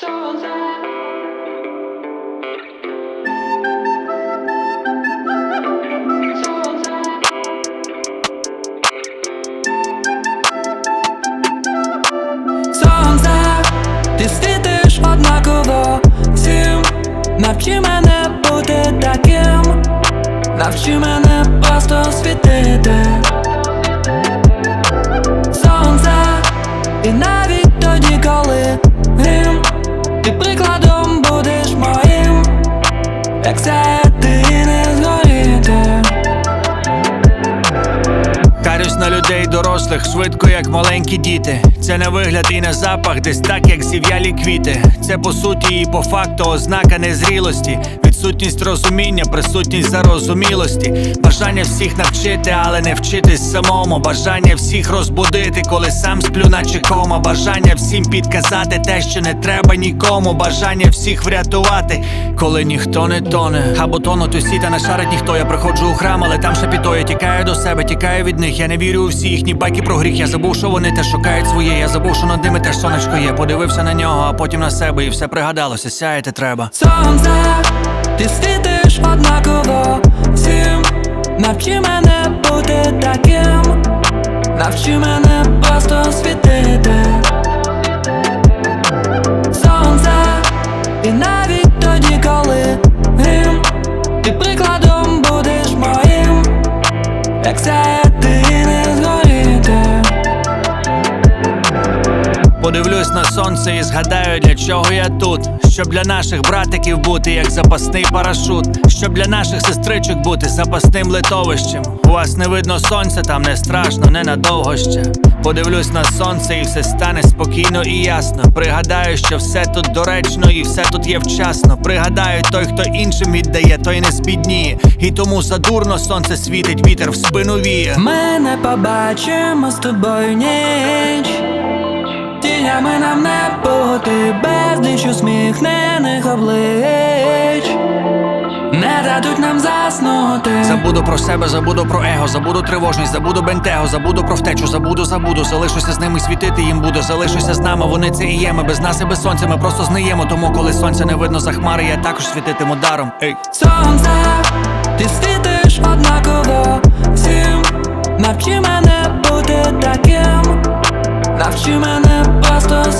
Ти світиш однаково всім. Навчи мене бути таким. Навчи мене просто світити дорослих, швидко, як маленькі діти. Це на вигляд і на запах, десь так, як зів'ялі квіти. Це по суті і по факту ознака незрілості. Відсутність розуміння, присутність зарозумілості. Бажання всіх навчити, але не вчитись самому. Бажання всіх розбудити, коли сам сплю, наче кома. Бажання всім підказати те, що не треба нікому. Бажання всіх врятувати, коли ніхто не тоне. Або тонуть усі, та не шарить ніхто. Я приходжу у храм, але там шепітоє. Тікаю до себе, тікаю від них. Я не вірю у всі їхні байки про гріх. Я забув, що вони теж шукають своє. Я забув, що над ними теж сонечко є. Подивився на нього, а потім на себе, і все пригадалося. Сяяти треба. Сонце, ти світиш однаково всім Навчи мене бути таким Навчи мене просто світити Подивлюсь на сонце і згадаю, для чого я тут. Щоб для наших братиків бути як запасний парашут, щоб для наших сестричок бути запасним литовищем. У вас не видно сонця, там не страшно, ненадовго ще. Подивлюсь на сонце, і все стане спокійно і ясно. Пригадаю, що все тут доречно і все тут є вчасно. Пригадаю, той, хто іншим віддає, той не збідніє. І тому задурно сонце світить, вітер в спину віє. Ми не побачимо з тобою ніч Тінями нам не бути безліч усміхнених облич Не дадуть нам заснути Забуду про себе, забуду про его, забуду тривожність, забуду бентего, забуду про втечу, забуду, забуду, залишуся з ними світити їм буду, залишуся з нами, вони це і є. Ми без нас і без сонця, ми просто зниємо. Тому коли сонця не видно за хмари, я також світитиму даром. Ей. Сонце, ти світиш однаково всім Навчи мене бути таким Навчи мене просто світити